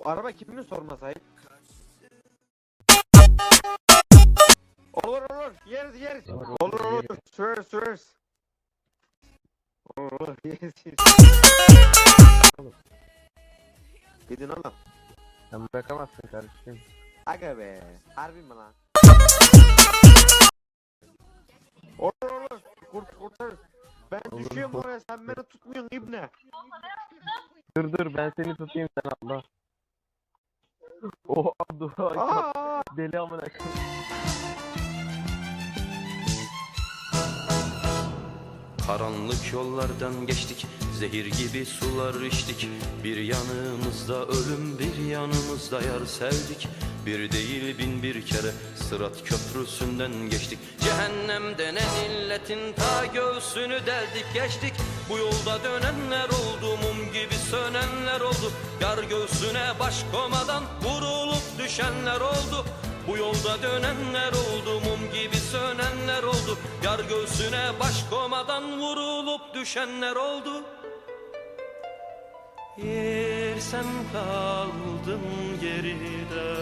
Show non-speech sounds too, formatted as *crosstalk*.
Bu araba kimin sorma sahip? Olur olur yeriz yeriz. Olur olur süreriz süreriz. Olur olur *laughs* yeriz yeriz. Gidin oğlum. Sen bırakamazsın kardeşim. Aga be. Harbi mi lan? Olur olur. Kurt kurtarırız. Ben Olur. düşüyorum oraya sen beni tutmuyorsun ibne. Dur dur ben seni tutayım sen Allah. Oha Aa! deli amına. Karanlık yollardan geçtik Zehir gibi sular içtik Bir yanımızda ölüm bir yanımızda yar sevdik Bir değil bin bir kere Sırat köprüsünden geçtik Cehennemden en illetin ta göğsünü deldik geçtik Bu yolda dönenler oldu sönenler oldu. Yar göğsüne baş komadan vurulup düşenler oldu. Bu yolda dönenler oldu mum gibi sönenler oldu. Yar göğsüne baş komadan vurulup düşenler oldu. Yer sen kaldın geride